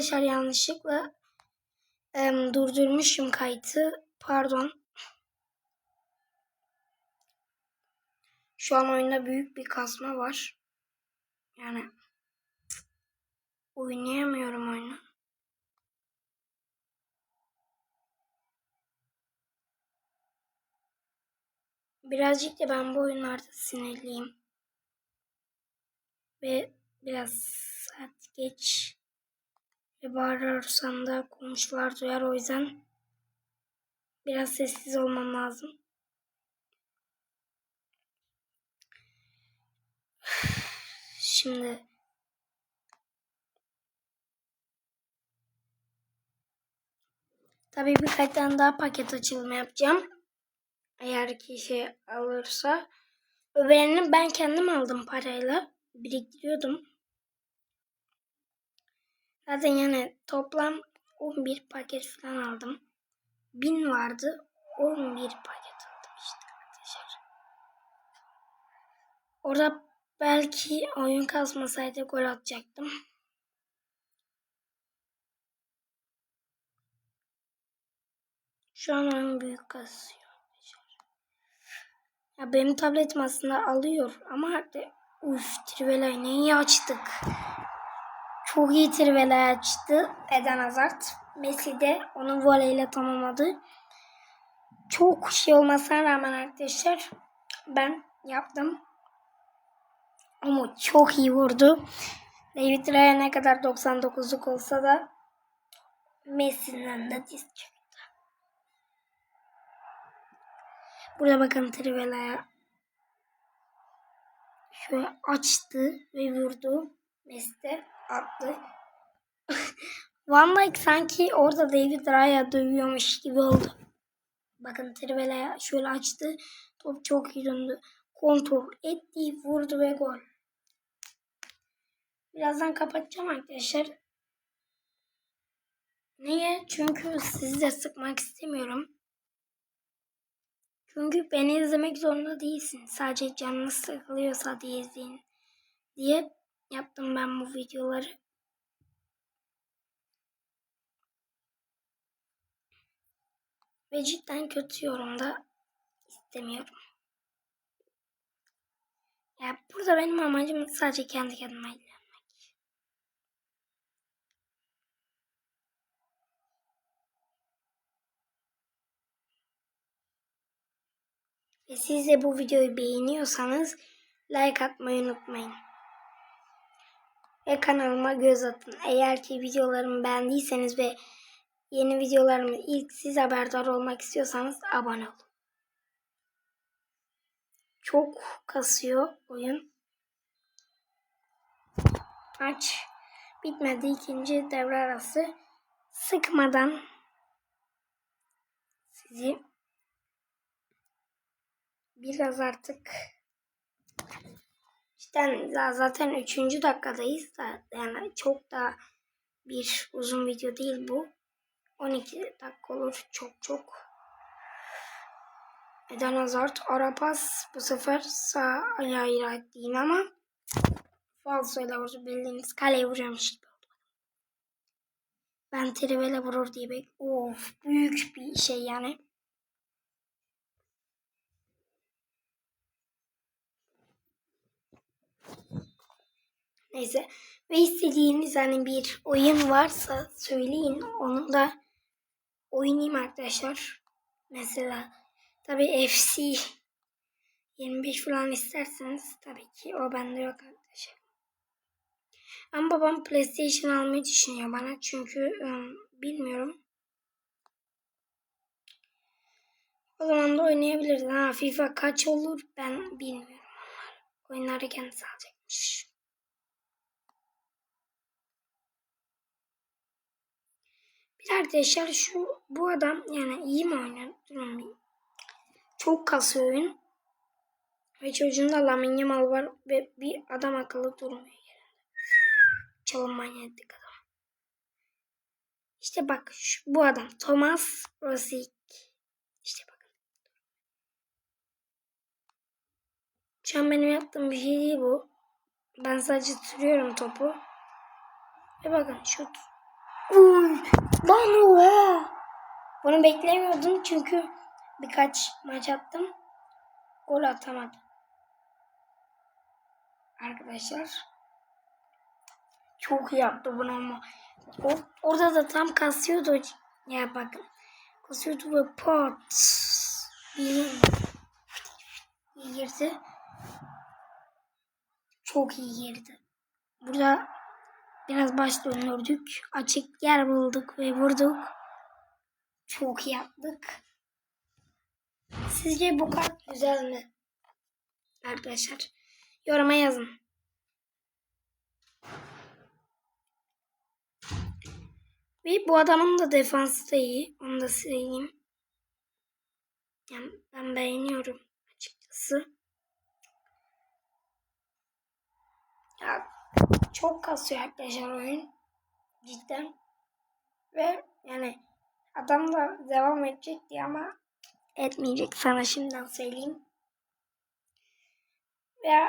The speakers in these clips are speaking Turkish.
Arkadaşlar yanlışlıkla em, durdurmuşum kaydı. Pardon. Şu an oyunda büyük bir kasma var. Yani oynayamıyorum oyunu. Birazcık da ben bu oyunlarda sinirliyim. Ve biraz saat geç ve bağırırsam da komşular duyar o yüzden biraz sessiz olmam lazım. Şimdi tabii birkaç tane daha paket açılımı yapacağım. Eğer kişi alırsa. Öbürlerini ben kendim aldım parayla. Biriktiriyordum. Zaten yani toplam 11 paket falan aldım. 1000 vardı. 11 paket aldım işte arkadaşlar. Orada belki oyun kasmasaydı gol atacaktım. Şu an oyun büyük kasıyor. Ya benim tabletim aslında alıyor ama artık uf Trivela'yı ne iyi açtık. Çok iyi açtı Eden Hazard. Messi de onu voleyle tamamladı. Çok şey olmasına rağmen arkadaşlar ben yaptım. Ama çok iyi vurdu. David Raya ne kadar 99'luk olsa da Messi'nin de diz çöktü. Burada bakın Trivela'ya şöyle açtı ve vurdu. Messi de attı. Van Dijk sanki orada David Raya dövüyormuş gibi oldu. Bakın Trivela'ya şöyle açtı. Top çok iyi döndü. Kontrol etti, vurdu ve gol. Birazdan kapatacağım arkadaşlar. Niye? Çünkü sizi de sıkmak istemiyorum. Çünkü beni izlemek zorunda değilsin. Sadece canınız sıkılıyorsa diye izleyin diye yaptım ben bu videoları. Ve cidden kötü yorumda istemiyorum. Ya burada benim amacım sadece kendi kendime ilgilenmek. Ve siz de bu videoyu beğeniyorsanız like atmayı unutmayın. Ve kanalıma göz atın. Eğer ki videolarımı beğendiyseniz ve yeni videolarımı ilk siz haberdar olmak istiyorsanız abone olun. Çok kasıyor oyun. Maç bitmedi. ikinci devre arası. Sıkmadan sizi biraz artık cidden zaten 3. dakikadayız da yani çok da bir uzun video değil bu. 12 dakika olur çok çok. Eden Hazard ara pas bu sefer sağ ayağıyla attı yine ama falsoyla vurdu bildiğiniz kaleye vuracakmış gibi. Ben Trivela vurur diye bek. Of büyük bir şey yani. Neyse. Ve istediğiniz hani bir oyun varsa söyleyin. Onu da oynayayım arkadaşlar. Mesela tabi FC 25 falan isterseniz tabii ki o bende yok arkadaşlar. Ama babam PlayStation almayı düşünüyor bana çünkü ım, bilmiyorum. O zaman da oynayabiliriz. Ha FIFA kaç olur ben bilmiyorum. Oyunları kendisi alacakmış. Bir arkadaşlar şu bu adam yani iyi mi oynuyor? Çok kasıyor oyun. Ve çocuğunda Lamine Yamal var ve bir adam akıllı durmuyor. Çalım manyetik adam. İşte bak şu, bu adam Thomas Rosik. İşte bakın. Şu an benim yaptığım bir şey değil bu. Ben sadece tutuyorum topu. Ve bakın şut. Uy, lan oha. Bunu beklemiyordum çünkü birkaç maç attım. Gol atamadım. Arkadaşlar. Çok iyi yaptı bunu ama. O, orada da tam kasıyordu. Ya bakın. Kasıyordu ve pat. Girdi. Çok iyi girdi. Burada biraz baş döndürdük. Açık yer bulduk ve vurduk. Çok iyi yaptık. Sizce bu kart güzel mi? Arkadaşlar yoruma yazın. Ve bu adamın da defansı da iyi. Onu da söyleyeyim. Yani ben beğeniyorum açıkçası. Ya çok kasıyor arkadaşlar oyun. Cidden. Ve yani adam da devam edecekti ama etmeyecek sana şimdiden söyleyeyim. Ve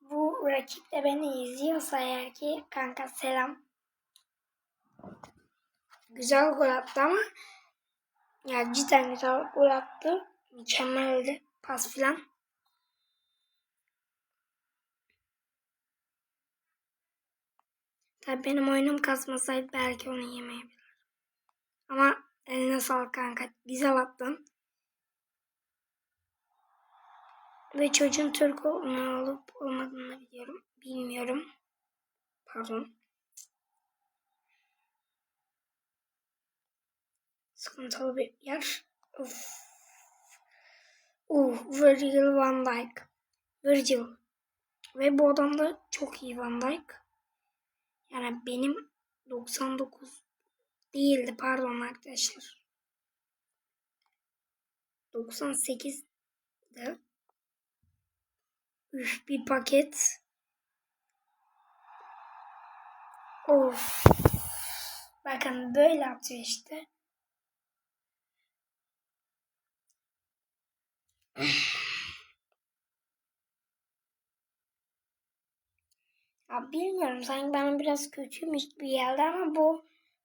bu rakip de beni izliyorsa eğer ki kanka selam. Güzel gol attı ama ya cidden güzel gol attı. Mükemmeldi. Pas filan. Tabii benim oyunum kasmasaydı belki onu yemeyebilir. Ama eline sağlık kanka. Güzel attın. Ve çocuğun Türk olup olmadığını biliyorum. Bilmiyorum. Pardon. Sıkıntılı bir yer. Uf. Uh, Virgil van Dijk. Virgil. Ve bu adam da çok iyi Van Dijk. Yani benim 99 değildi pardon arkadaşlar. 98'de Üf bir paket. Of. Bakın böyle atıyor işte. Ya bilmiyorum sanki bana biraz kötüymüş bir geldi ama bu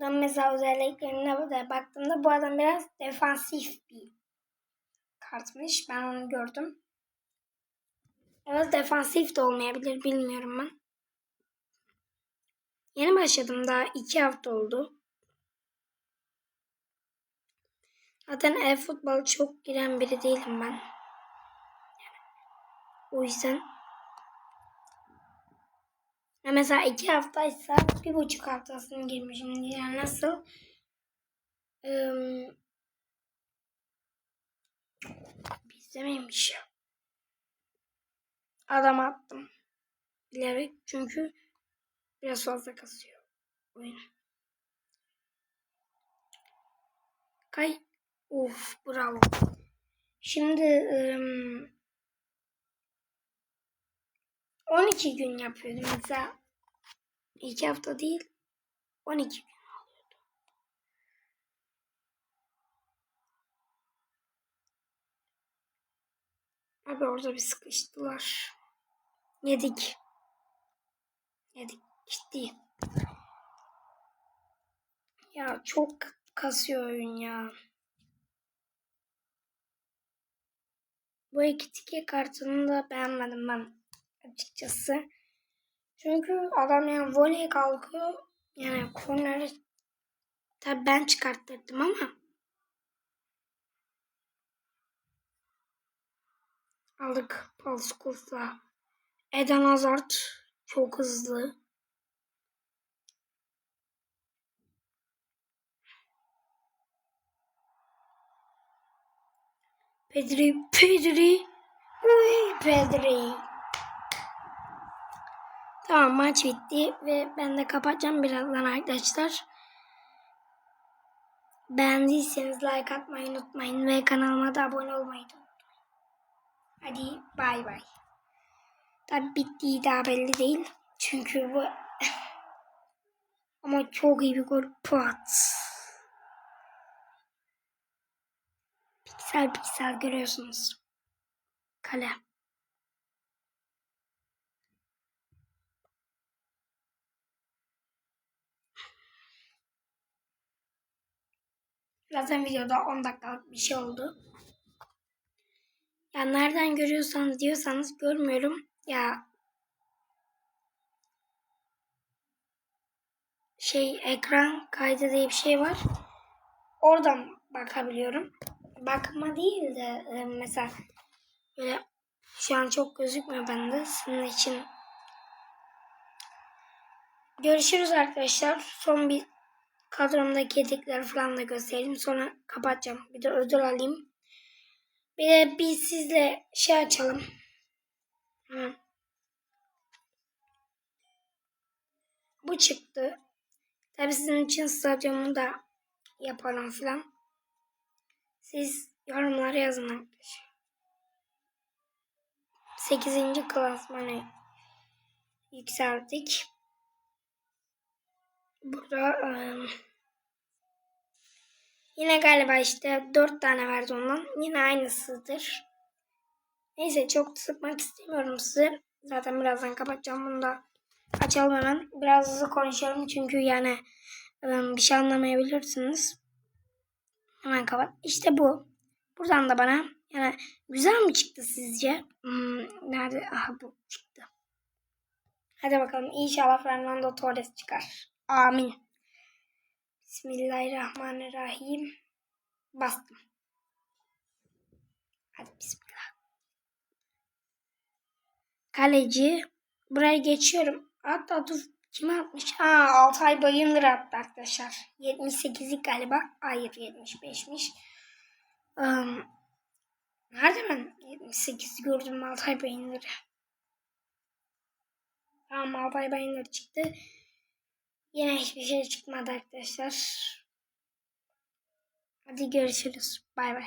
da mesela özelliklerine baktığımda bu adam biraz defansif bir kartmış. Ben onu gördüm. Evet defansif de olmayabilir bilmiyorum ben. Yeni başladım daha iki hafta oldu. Zaten e-futbol çok giren biri değilim ben. O yüzden ya mesela iki haftaysa bir buçuk haftasını girmişim. Yani nasıl? Ee? Adam attım. Bilerek çünkü biraz fazla kasıyor oyun. Kay. Uf bravo. Şimdi ım, 12 gün yapıyordum mesela. 2 hafta değil 12 gün alıyordu. Abi orada bir sıkıştılar. Yedik. Yedik. Ciddi. Ya çok kasıyor oyun ya. Bu iki tike kartını da beğenmedim ben açıkçası. Çünkü adam yani voley kalkıyor. Yani korneri tabi ben çıkarttırdım ama aldık Paul Scholes'la. Eden Hazard çok hızlı. Pedri, Pedri, Uy, Pedri. Tamam maç bitti ve ben de kapatacağım birazdan arkadaşlar. Beğendiyseniz like atmayı unutmayın ve kanalıma da abone olmayı unutmayın. Hadi bay bay. Tabi bittiği daha belli değil. Çünkü bu ama çok iyi bir gol. Pat. Piksel piksel görüyorsunuz. Kale. Zaten videoda 10 dakikalık bir şey oldu. Ya nereden görüyorsanız diyorsanız görmüyorum. Ya şey ekran kaydı diye bir şey var. Oradan bakabiliyorum. Bakma değil de e, mesela böyle şu an çok gözükmüyor bende. Sizin için görüşürüz arkadaşlar. Son bir kadromdaki yedekleri falan da göstereyim. Sonra kapatacağım. Bir de ödül alayım. Bir de biz sizle şey açalım. Hı. Bu çıktı. Tabii sizin için stadyumu da yapalım falan. Siz yorumlara yazın arkadaşlar. 8. klasmana yükseldik. Burada ıı, yine galiba işte 4 tane verdi ondan. Yine aynısıdır. Neyse çok sıkmak istemiyorum sizi. Zaten birazdan kapatacağım bunu da açalım hemen. Biraz hızlı konuşuyorum çünkü yani ıı, bir şey anlamayabilirsiniz. Hemen kapat. İşte bu. Buradan da bana yani güzel mi çıktı sizce? Hmm, nerede? Aha bu çıktı. Hadi bakalım inşallah Fernando Torres çıkar. Amin. Bismillahirrahmanirrahim. Bastım. Hadi bismillah. Kaleci. Buraya geçiyorum. Hatta dur. Kime atmış? Aa Altay Bayındır attı arkadaşlar. 78'lik galiba. Hayır 75'miş. Um, nerede ben 78 gördüm Altay Bayındır'ı. Tamam Altay Bayındır çıktı. Yine hiçbir şey çıkmadı arkadaşlar. Hadi görüşürüz. Bay bay.